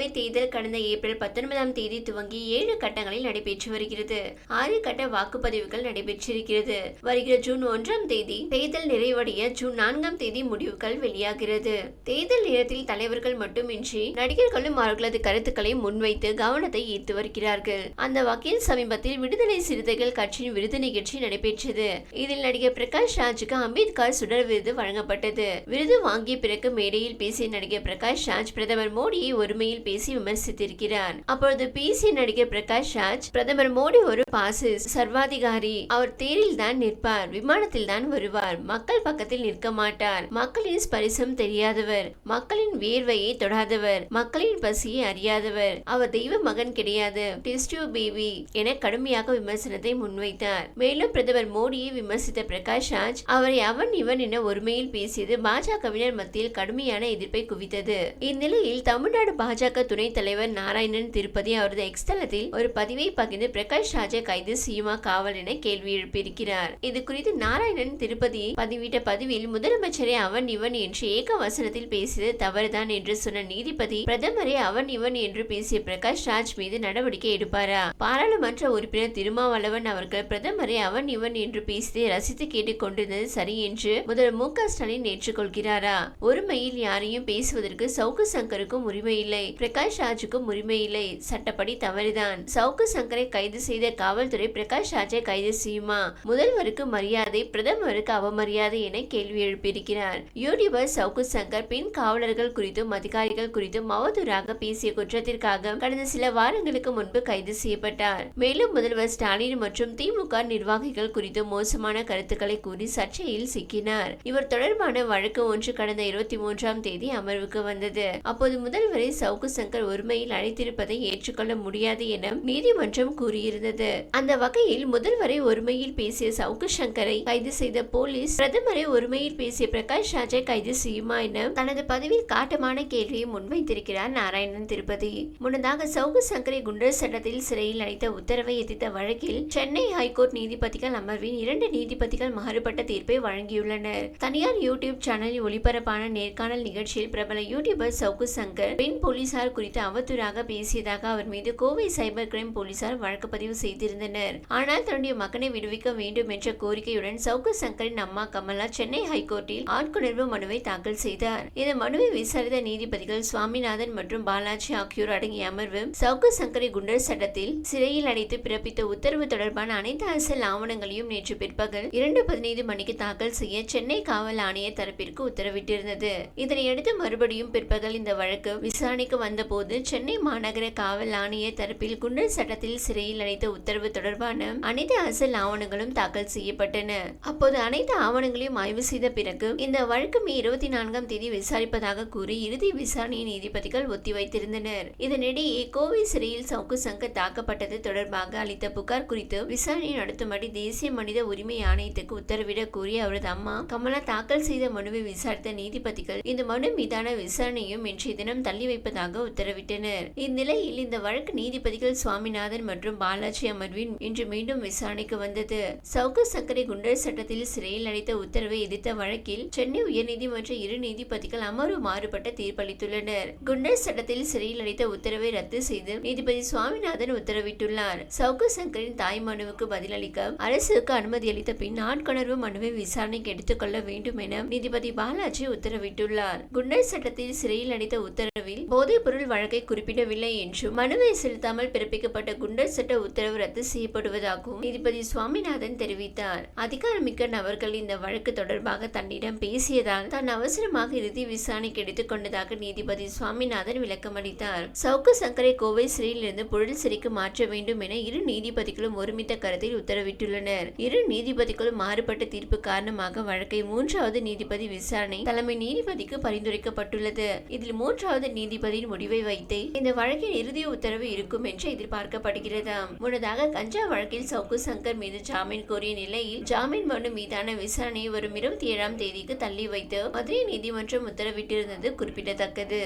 மக்களவை தேர்தல் கடந்த ஏப்ரல் பத்தொன்பதாம் தேதி துவங்கி ஏழு கட்டங்களில் நடைபெற்று வருகிறது. ஆறு கட்ட வாக்குப்பதிவுகள் நடைபெற்றிருக்கிறது. வருகிற ஜூன் ஒன்றாம் தேதி தேர்தல் நிறைவடைய ஜூன் நான்காம் தேதி முடிவுகள் வெளியாகிறது. தேர்தல் நேரத்தில் தலைவர்கள் மட்டுமின்றி நடிகர்களும் அவர்களது கருத்துக்களை முன்வைத்து கவனத்தை ஈர்த்து வருகிறார்கள். அந்த வகையில் சமீபத்தில் விடுதலை சிறுத்தைகள் கட்சியின் விருது நிகழ்ச்சி நடைபெற்றது. இதில் நடிகர் பிரகாஷ் ராஜுக்கு அம்பேத்கர் சுடர் விருது வழங்கப்பட்டது. விருது வாங்கிய பிறகு மேடையில் பேசிய நடிகர் பிரகாஷ் ராஜ் பிரதமர் மோடியை ஒருமையில் பேசி விமர்சித்திருக்கிறார். அப்பொழுது பேசிய நடிகர் பிரகாஷ் ராஜ் பிரதமர் மோடி ஒரு பாசிஸ் சர்வாதிகாரி. அவர் தேரில் தான் நிற்பார் விமானத்தில் தான் வருவார். மக்கள் பக்கத்தில் நிற்க மாட்டார். மக்களின் ஸ்பரிசம் தெரியாதவர். மக்களின் வேர்வையை தொடாதவர். மக்களின் பசியை அறியாதவர். அவர் தெய்வ மகன் கிடையாது. டிஸ்டியூ பேபி என கடுமையாக விமர்சனத்தை முன்வைத்தார். மேலும் பிரதமர் மோடியை விமர்சித்த பிரகாஷ் ராஜ் அவரை அவன் இவன் என ஒருமையில் பேசியது பாஜகவினர் மத்தியில் கடுமையான எதிர்ப்பை குவித்தது. இந்நிலையில் தமிழ்நாடு பாஜக துணைத் தலைவர் நாராயணன் திருப்பதி அவரது எக்ஸ்தலத்தில் ஒரு பதிவை பகிர்ந்து பிரகாஷ் ராஜா கைது செய்யுமா காவல் என கேள்வி எழுப்பியிருக்கிறார். இது குறித்து நாராயணன் திருப்பதி பதிவிட்ட பதிவில் முதலமைச்சரை அவன் இவன் என்று ஏக வசனத்தில் பேசியது தவறுதான் என்று சொன்ன நீதிபதி பிரதமரை அவன் இவன் என்று பேசிய பிரகாஷ் ராஜ் மீது நடவடிக்கை எடுப்பாரா? பாராளுமன்ற உறுப்பினர் திருமாவளவன் அவர்கள் பிரதமரை அவன் இவன் என்று பேசியதை ரசித்து கேட்டுக் கொண்டிருந்தது சரி என்று முதல்வர் மு க ஸ்டாலின் ஏற்றுக்கொள்கிறாரா? ஒருமையில் யாரையும் பேசுவதற்கு சவுக்கு சங்கருக்கும் உரிமை இல்லை. பிரகாஷ் ராஜுக்கும் உரிமை இல்லை. சட்டப்படி தவறுதான். சவுக்கு சங்கரை கைது செய்த காவல்துறை பிரகாஷ் ராஜை கைது செய்யுமா? முதல்வருக்கு மரியாதை பிரதமருக்கு அவமரியாதை என கேள்வி எழுப்பியிருக்கிறார். யூடியூபர் சவுக்கு சங்கர் பெண் காவலர்கள் குறித்தும் அதிகாரிகள் குறித்தும் அவதூறாக பேசிய குற்றத்திற்காக கடந்த சில வாரங்களுக்கு முன்பு கைது செய்யப்பட்டார். மேலும் முதல்வர் ஸ்டாலின் மற்றும் திமுக நிர்வாகிகள் குறித்து மோசமான கருத்துக்களை கூறி சர்ச்சையில் சிக்கினார். இவர் தொடர்பான வழக்கு ஒன்று கடந்த இருபத்தி மூன்றாம் தேதி அமர்வுக்கு வந்தது. அப்போது முதல்வரை சவுக்கு சங்கர் ஒருமையில் அழைத்திருப்பதை ஏற்றுக்கொள்ள முடியாது என நீதிமன்றம் கூறியிருந்தது. அந்த வகையில் முதல்வரை ஒருமையில் பேசிய சவுக்கு சங்கரை கைது செய்த போலீஸ் பிரதமரை ஒருமையில் பேசிய பிரகாஷ் ராஜை கைது செய்யுமா என தனது பதிவில் காட்டமான கேள்வியை முன்வைத்திருக்கிறார் நாராயணன் திருப்பதி. முன்னதாக சவுக்கு சங்கரை குண்டர் சட்டத்தில் சிறையில் அடைத்த உத்தரவை எதிர்த்த வழக்கில் சென்னை ஹைகோர்ட் நீதிபதிகள் அமர்வின் இரண்டு நீதிபதிகள் மாறுபட்ட தீர்ப்பை வழங்கியுள்ளனர். தனியார் யூடியூப் சேனலில் ஒளிபரப்பான நேர்காணல் நிகழ்ச்சியில் பிரபல யூடியூபர் சவுக்கு சங்கர் பெண் போலீசார் குறித்து அவதூறாக பேசியதாக அவர் மீது கோவை சைபர் கிரைம் போலீசார் வழக்கு பதிவு செய்திருந்தனர். ஆனால் தன்னுடைய மகனை விடுவிக்க வேண்டும் என்ற கோரிக்கையுடன் சவுக்கு சங்கரின் அம்மா கமலா சென்னை ஹைகோர்ட்டில் ஆட்கொணர்வு மனுவை தாக்கல் செய்தார். இந்த மனுவை விசாரித்த நீதிபதிகள் சுவாமிநாதன் மற்றும் பாலாஜி ஆகியோர் அடங்கிய அமர்வு சவுக்கு சங்கரை குண்டர் சட்டத்தில் சிறையில் அடைத்து பிறப்பித்த உத்தரவு தொடர்பான அனைத்து அரசியல் ஆவணங்களையும் நேற்று பிற்பகல் இரண்டு பதினைந்து மணிக்கு தாக்கல் செய்ய சென்னை காவல் ஆணையர் தரப்பிற்கு உத்தரவிட்டிருந்தது. இதனையடுத்து மறுபடியும் பிற்பகல் இந்த வழக்கு விசாரணைக்கு வந்தபோது சென்னை மாநகர காவல் ஆணையர் தரப்பில் குண்டர் சட்டத்தில் சிறையில் அடைத்த உத்தரவு தொடர்பான அனைத்து அசல் ஆவணங்களும் தாக்கல் செய்யப்பட்டன. அப்போது அனைத்து ஆவணங்களையும் ஆய்வு செய்த பிறகு இந்த வழக்கு மே இருபத்தி நான்காம் தேதி விசாரிப்பதாக கூறி இறுதி விசாரணையை நீதிபதிகள் ஒத்திவைத்திருந்தனர் இதனிடையே கோவை சிறையில் சவுக்கு சங்க தாக்கப்பட்டது தொடர்பாக அளித்த புகார் குறித்து விசாரணை நடத்தும்படி தேசிய மனித உரிமை ஆணையத்துக்கு உத்தரவிட கூறி அவரது அம்மா கமலா தாக்கல் செய்த மனுவை விசாரித்த நீதிபதிகள் இந்த மனு மீதான விசாரணையும் இன்றைய தினம் தள்ளி வைப்பதாக உத்தரவிட்டனர். இந்நிலையில் இந்த வழக்கு நீதிபதிகள் சுவாமிநாதன் மற்றும் பாலாஜி அமர்வின் இன்று மீண்டும் விசாரணைக்கு வந்தது. சவுக்கு சங்கரை குண்டர் சட்டத்தில் சிறையில் அடைத்த உத்தரவை எதிர்த்த வழக்கில் சென்னை உயர்நீதிமன்ற இரு நீதிபதிகள் அமர்வு மாறுபட்ட தீர்ப்பளித்துள்ளனர். குண்டர் சட்டத்தில் சிறையில் அடைத்த உத்தரவை ரத்து செய்து நீதிபதி சுவாமிநாதன் உத்தரவிட்டுள்ளார். சவுக்கு சங்கரின் தாய் மனுவுக்கு பதிலளிக்க அரசுக்கு அனுமதி அளித்த பின் ஆட்கொணர்வு மனுவை விசாரணைக்கு எடுத்துக்கொள்ள வேண்டும் என நீதிபதி பாலாஜி உத்தரவிட்டுள்ளார். குண்டர் சட்டத்தில் சிறையில் அடைத்த உத்தரவில் போதைப் பொருள் வழக்கை குறிப்பிடவில்லை என்றும் மனுவை செலுத்தாமல் பிறப்பிக்கப்பட்ட குண்டர் சட்ட உத்தரவு ரத்து செய்யப்படுவதாகவும் நீதிபதி சுவாமிநாதன் தெரிவித்தார். அதிகாரமிக்க நபர்கள் இந்த வழக்கு தொடர்பாக தன்னிடம் பேசியதால் தான் அவசரமாக இறுதி விசாரணைக்கு எடுத்துக் கொண்டதாக நீதிபதி சுவாமிநாதன் விளக்கமளித்தார் சவுக்கு சங்கரை கோவை சிறையிலிருந்து புழல் சிறைக்கு மாற்ற வேண்டும் என இரு நீதிபதிகளும் ஒருமித்த கருத்தில் உத்தரவிட்டுள்ளனர். இரு நீதிபதிகளும் மாறுபட்ட தீர்ப்பு காரணமாக வழக்கை மூன்றாவது நீதிபதி விசாரணை தலைமை நீதிபதிக்கு பரிந்துரைக்கப்பட்டுள்ளது. இதில் மூன்றாவது நீதிபதியின் முடிவை வைத்தே இந்த வழக்கின் இறுதி உத்தரவு இருக்கும் என்று எதிர்பார்க்கப்படுகிறது. முன்னதாக கஞ்சா வழக்கில் சவுக்கு சங்கர் மீது ஜாமீன் கோரிய நிலையில் ஜாமீன் மனு மீதான விசாரணையை வரும் இருபத்தி ஏழாம் தேதிக்கு தள்ளி வைத்து மதுரை நீதிமன்றம் உத்தரவிட்டிருந்தது குறிப்பிடத்தக்கது.